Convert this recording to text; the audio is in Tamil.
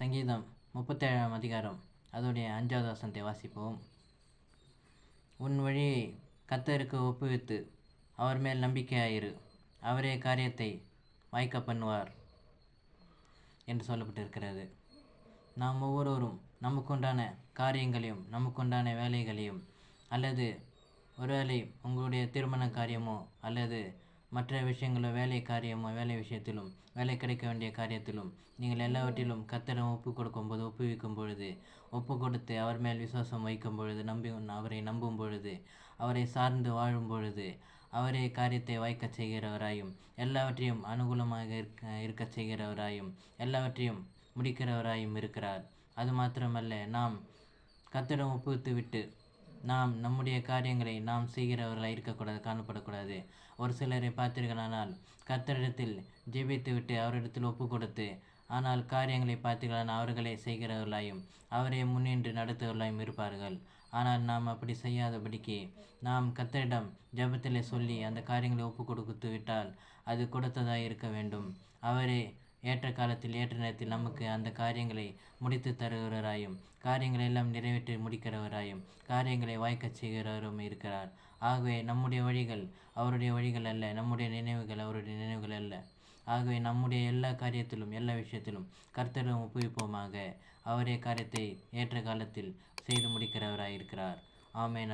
சங்கீதம் முப்பத்தேழாம் அதிகாரம். அதோடைய அஞ்சாவது வசனத்தை வாசிப்போம் உன் வழியை கத்தருக்கு ஒப்புவித்து அவர் மேல் நம்பிக்கையாயிரு அவரே காரியத்தை வாய்க்க பண்ணுவார் என்று சொல்லப்பட்டிருக்கிறது. நாம் ஒவ்வொருவரும் நமக்குண்டான காரியங்களையும் நமக்குண்டான வேலைகளையும் அல்லது ஒருவேளை உங்களுடைய திருமண காரியமோ அல்லது மற்ற விஷயங்களோ வேலை காரியமோ வேலை விஷயத்திலும் வேலை கிடைக்க வேண்டிய காரியத்திலும் நீங்கள் எல்லாவற்றிலும் கத்தரிடம் ஒப்பு கொடுக்கும்போது ஒப்புவிக்கும் பொழுது ஒப்பு கொடுத்து அவர் மேல் விசுவாசம் வைக்கும் பொழுது நம்பி அவரை நம்பும் பொழுது அவரை சார்ந்து வாழும் பொழுது அவரே காரியத்தை வாய்க்க செய்கிறவராயும் எல்லாவற்றையும் அனுகூலமாக இருக்க இருக்கச் செய்கிறவராயும் எல்லாவற்றையும் முடிக்கிறவராயும் இருக்கிறார். அது மாத்திரமல்ல நாம் கத்திடம் ஒப்புவித்து விட்டு நாம் நம்முடைய காரியங்களை நாம் செய்கிறவர்களாக இருக்கக்கூடாது காணப்படக்கூடாது. ஒரு சிலரை பார்த்தீர்களானால் கத்தரிடத்தில் ஜெபித்து விட்டு அவரிடத்தில் ஒப்பு கொடுத்து ஆனால் காரியங்களை பார்த்தீர்களானால் அவர்களே செய்கிறவர்களாயும் அவரே முன்னின்று நடத்துவர்களாயும் இருப்பார்கள். ஆனால் நாம் அப்படி செய்யாதபடிக்கு நாம் கத்தரிடம் ஜபத்தில் சொல்லி அந்த காரியங்களை ஒப்பு கொடுத்து விட்டால் அது கொடுத்ததாக இருக்க வேண்டும். அவரே ஏற்ற காலத்தில் ஏற்ற நேரத்தில் நமக்கு அந்த காரியங்களை முடித்து தருகிறவராயும் காரியங்களை எல்லாம் நிறைவேற்றி முடிக்கிறவராயும் காரியங்களை வாய்க்கச் செய்கிறவரும் இருக்கிறார். ஆகவே நம்முடைய வழிகள் அவருடைய வழிகள் அல்ல நம்முடைய நினைவுகள் அவருடைய நினைவுகள் அல்ல. ஆகவே நம்முடைய எல்லா காரியத்திலும் எல்லா விஷயத்திலும் கர்த்தரும் ஒப்புவிப்போமாக. அவரே காரியத்தை ஏற்ற காலத்தில் செய்து முடிக்கிறவராயிருக்கிறார். ஆமேன்.